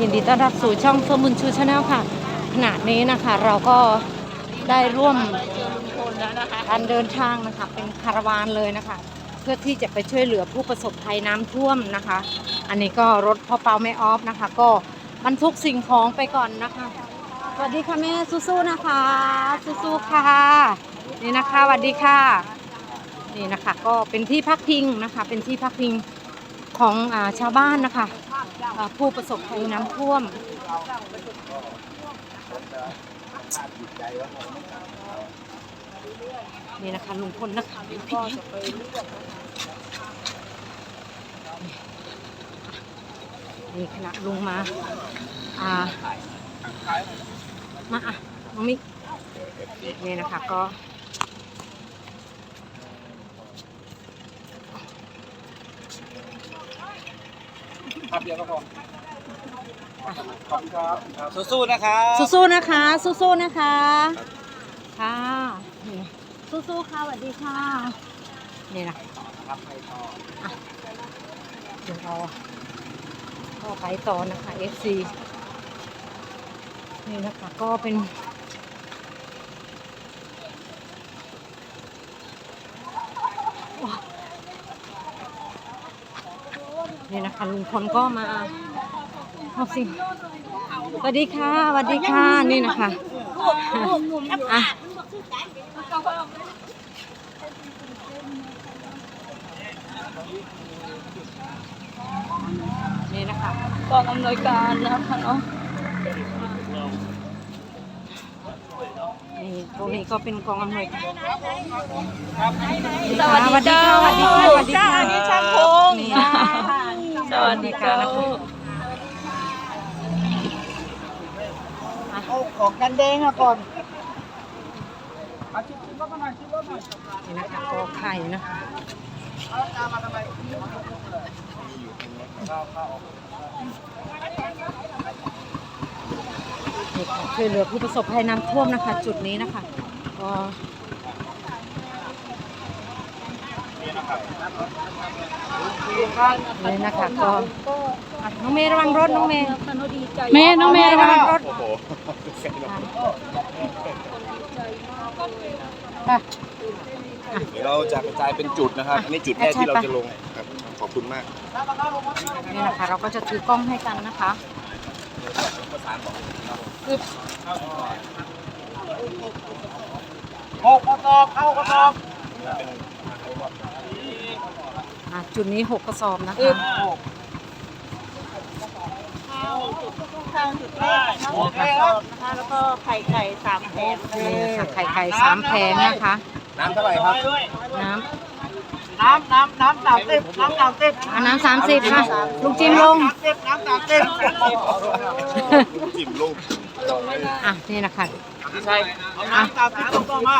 ยินดีต้อนรับสู่ช่องเฟิร์มบุญชูชาแนลค่ะ ขณะนี้นะคะเราก็ได้ร่วมการเดินทางนะคะเป็นคาราวานเลยนะคะ เพื่อที่จะไปช่วยเหลือผู้ประสบภัยน้ำท่วมนะคะ อันนี้ก็รถพ่อเปาแม่ออฟนะคะ ก็บรรทุกสิ่งของไปก่อนนะคะสวัสดีค่ะแม่สู้ๆนะคะสู้ๆค่ะนี่นะคะสวัสดีค่ะนี่นะคะ ก็เป็นที่พักพิงนะคะ เป็นที่พักพิงของอชาวบ้านนะคะ ผู้ประสบภัยน้ำท่วมนี่นะคะลุงพลนะคะก็จะไปนี่ขณะลุงมา อ่า มาอะน้องมิกนี่นะคะก็ ครับเดียวก็พอขอบคุณครับสู้ๆนะครับสู้ๆนะคะ สู้ๆนะคะ ค่ะนี่สู้ๆค่ะสวัสดีค่ะ นี่นะครับไปต่อเดี๋ยวเราก็ไปต่อนะคะ FC นี่นะคะก็เป็น นี่นะคะลุงพลก็มาเอาสิสวัสดีค่ะสวัสดีค่ะนี่นะคะอะนี่นะคะกองอำนวยการนะคะเนาะนี่ตรงนี้ก็เป็นกองอำนวยการสวัสดีเจ้าสวัสดีค่ะสวัสดีค่ะจ้านี่ช่างพงนี่ส วัสดีเจ้าเอาของกันแดงอะก่อนอาชิดชิดรถมาหน่อยชิดรถหน่อยนี่นะคะก็ไข่นะคะเอาตามมาทำไมเข้าเข้าออกนี่ค่ะช่วยเหลือผู้ประสบภัยน้ำท่วมนะคะ จุดนี้นะคะก็ เลยนะคะก็อะน้องเมย์ระวังรถน้องเมย์แม่น้องแม่ระวังรถค่ะ เดี๋ยวเราจะกระจายเป็นจุดนะครับ อันนี้จุดแรกที่เราจะลงครับขอบคุณมากนี่นะคะเราก็จะถือกล้องให้กันนะคะประสานบอกหกกระสอบเข้ากระสอบ อะจุดนี้หกกระสอบนะคะข้างจุดแรกนะคะกระสอบนะคะ แล้วก็ไข่ไก่สามแผงนี่ค่ะไข่ไก่สามแผงนะคะ น้ำเท่าไหร่ครับน้น้ำน้ำน้ำสามสิบน้ำสามสิบำอันน้ำสามสิบค่ะลุงจิมลงสามสิบน้ำสามสิบจิ้มลูกอะนี่นะคะใช่เอาน้ำสามสิบลงต่อมา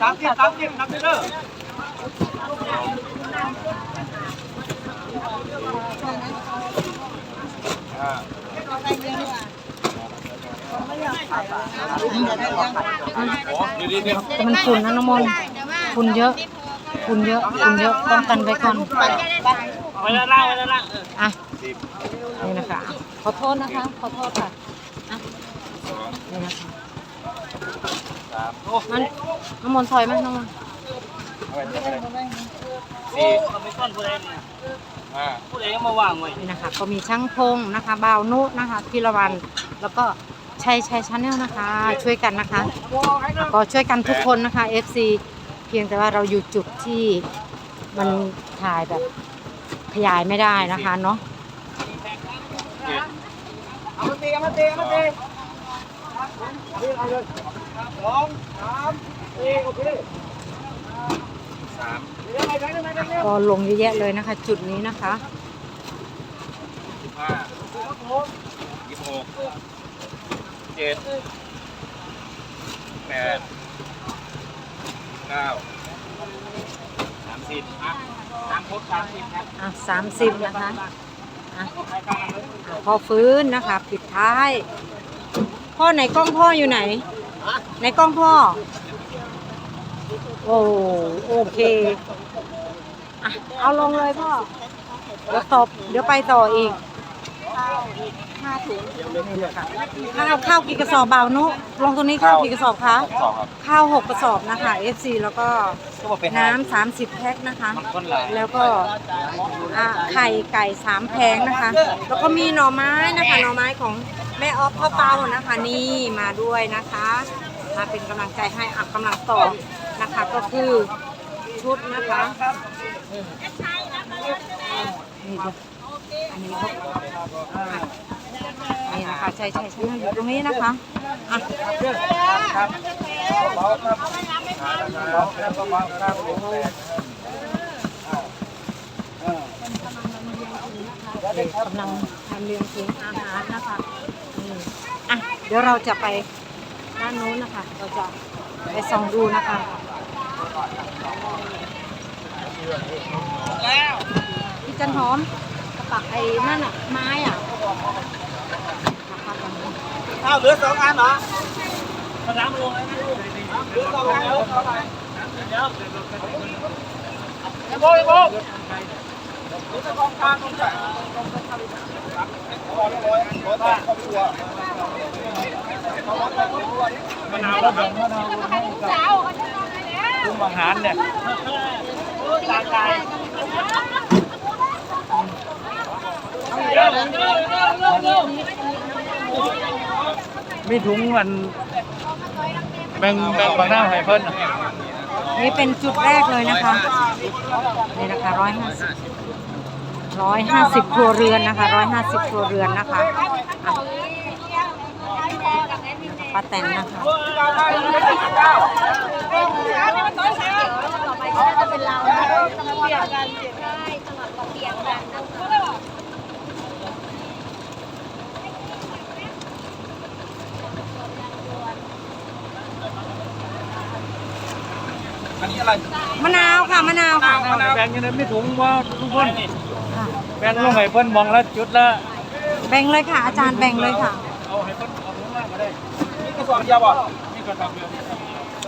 สามสิบสามสิบนับไปเด้อดีดีดีแต่มันฝุ่นนะน้องมนฝุ่นเยอะฝุ่นเยอะฝุ่นเยอะป้องกันไว้ก่อนไปแล้วล่างไปแล้วล่างอะนี่นะคะอะขอโทษนะคะ ขอโทษค่ะอะนี่นะคะ มันน้องมนต์ถอยไหมน้องมนต์สี่เราไม่ก้อนผู้ใดเนี่ยห้าผู้ใดมาวางไว้นี่นะคะ ก็มีช่างพงนะคะบ่าวนุนะคะพิรวันแล้วก็ชัยชัยชาแนลนะคะ ช่วยกันนะคะก็ช่วยกันทุกคนนะคะ FC เพียงแต่ว่าเราอยู่จุดที่มันถ่ายแบบขยายไม่ได้นะคะเนาะเอามาตีเอามาตีเอามาตี สองสามสี่โอเคสามเดี๋ยวไปไหนเดี๋ยวไปไหนเดี๋ยวก็ลงเยอะแยะเลยนะคะ จุดนี้นะคะสิบห้ายี่สิบหกเจ็ดแปดเก้าสามสิบอะน้ำครบสามสิบครับอะสามสิบนะคะอะอะพอฟื้นนะคะ ปิดท้าย พ่อไหนกล้องพ่ออยู่ไหน ไหนกล้องพ่อ โอ้โอเคอะเอาลงเลยพ่อ เดี๋ยวตบเดี๋ยวไปต่ออีก ข้าวอีกห้าถุงข้าวข้าวกี่กระสอบเบานุ ลงตรงนี้ข้าวกี่กระสอบคะสองครับ ข้าวหกกระสอบนะคะ FC แล้วก็ก็มาเป็นน้ำสามสิบแพ็คนะคะ มันคนหลายแล้วก็อ่าไข่ไก่สามแพงนะคะ แล้วก็มีหน่อไม้นะคะ หน่อไม้ของแม่ออฟพ่อเปานะคะ นี่มาด้วยนะคะ มาเป็นกำลังใจให้อักกำลังต่อนะคะก็คือชุดนะคะนี่ดูอันนี้ก็นี่นะคะใช่ใช่ใช่อยู่ตรงนี้นะคะอะครับเบาครับเบาครับเบาครับกำลังทำเรียงถุงอาหารนะคะอะเดี๋ยวเราจะไป ด้านนู้นนะคะ เราจะไปส่องดูนะคะพี่จันหอมกระปักไอ้นั่นอะ ไม้อะนะคะตรงนี้ข้าวเหลือสองอันเหรอมาล้างลงแล้วเหลือสองอันแล้วเดี๋ยวไอ้โบไอ้โบเหลือสองอันตรงนี้ร้อยร้อยร้อยแปดครอบครัว มะนาวแล้วแบบมะนาวให้กับคุมอาหารเนี่ยตากายมีถุงมันแบ่งแบ่งบางหน้าให้เพิ่นนี่เป็นจุดแรกเลยนะคะ นี่นะคะร้อยห้าสิบร้อยห้าสิบครัวเรือนนะคะร้อยห้าสิบครัวเรือนนะคะ ป้าแตนนะคะ ต่อไปก็จะเป็นเรานะเปลี่ยนกันเปลี่ยนได้ตลอดเปลี่ยนกันนะคะอันนี้อะไรมะนาวค่ะมะนาวค่ะ แบ่งยังไงไม่ถุงว่าทุกคนค่ะ แบ่งลงให้เพิ่นมองละจุดละแบ่งเลยค่ะ อาจารย์แบ่งเลยค่ะ เอาให้เพิ่นเอาถุงล่างก็ได้ สอบเดียวบ่นี่กระสอบเดียว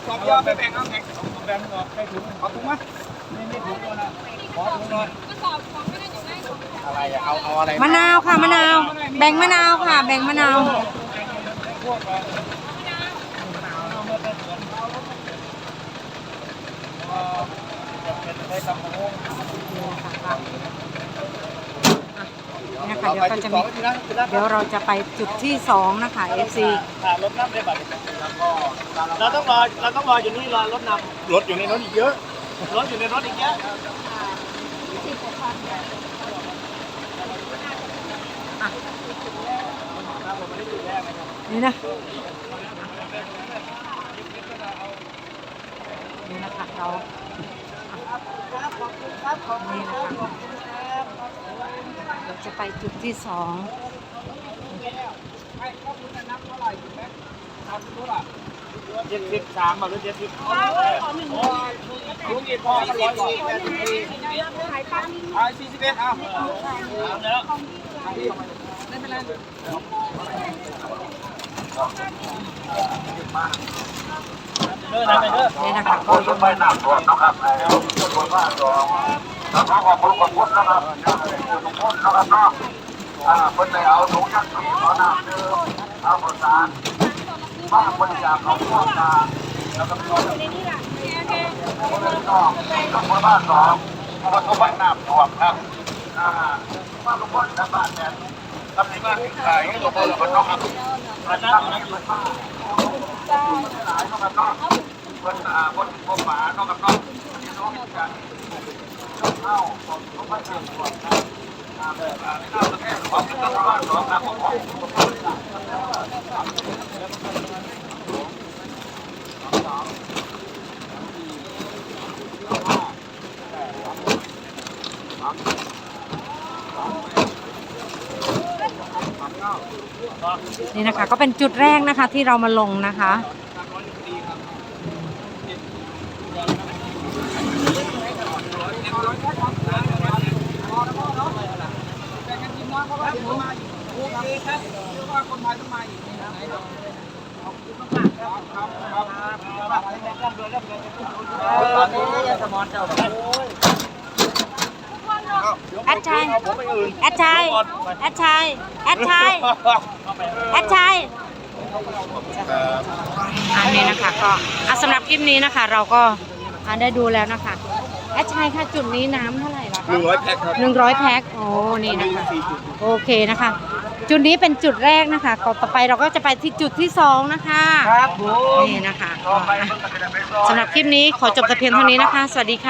สอบเดียวไปแบ่งเอาแบ่งแบ่งออกให้ถุงเอาถุงมานี่นี่ถุงตัวนะขอถุงหน่อยอะไรอะเอาเอาอะไรมะนาวค่ะมะนาว แบ่งมะนาวค่ะ แบ่งมะนาวพวกอะจะเป็นได้ตำมะม่วง นี่นะคะเดี๋ยวก็จะมีเดี๋ยวเราจะไปจุดที่สองนะคะ FC รถน้ำได้บัตรเราต้องรอเราต้องรออยู่นี่รอรถนำรถอยู่ในรถอีกเยอะรถอยู่ในรถอีกเยอะนี่นะนี่นะคะเรานี่นะคะเรา จะไปจุดที่สองเจ็ดสิบสามหรือเจ็ดสิบลุงอีกพอร้อยสี่แปดสิบสี่ไอ้สี่สิบเอ็ดเอาแล้วเด้อนะไปเด้อนี่นะคะก็ยังไม่น้ำท่วมนะครับในชุมชนบ้าสอง แล้วก็ขอบคุณขอบคุณนะครับทุกคนนะครับเนาะอ่าเพิ่นได้เอาถุงยังชีพเอาน้ำดื่มเอาข้าวสารบ้านบริจาคของพวกมาแล้วก็มีคนที่น้องชุมชนบ้านสองเพราะว่าเขาบ้านน้ำท่วมครับอ่าบ้านลุงพลและบ้านแม่ทำในบ้านที่ขายให้ตัวเปิดมันเนาะครับมันนั่งอยู่บ้านหลายเนาะครับเนาะเพิ่นอ่าบนบนฝาเนาะกับเนาะเดี๋ยว นี่นะคะก็เป็นจุดแรกนะคะที่เรามาลงนะคะ อ่าแบบอ่าเข้าประเทศของจังหวัดสองครับผมของนี่นะคะก็เป็นจุดแรกนะคะที่เรามาลงนะคะตอนนี้สมอนเจ้าแอดชัยแอดชัยแอดชัยแอดชัยแอดชัยอันนี้นะคะก็สำหรับคลิปนี้นะคะ เราก็ได้ดูแล้วนะคะ แอดชัยค่ะจุดนี้น้ำเท่าไหร่ล่ะหนึ่งร้อยแพ็คครับหนึ่งร้อยแพ็คโอ้นี่นะคะโอเคนะคะ จุดนี้เป็นจุดแรกนะคะก็ต่อไปเราก็จะไปที่จุดที่สองนะคะครับผมนี่นะคะก็อะสำหรับคลิปนี้ขอจบแต่เพียงเท่านี้นะคะ สวัสดีค่ะ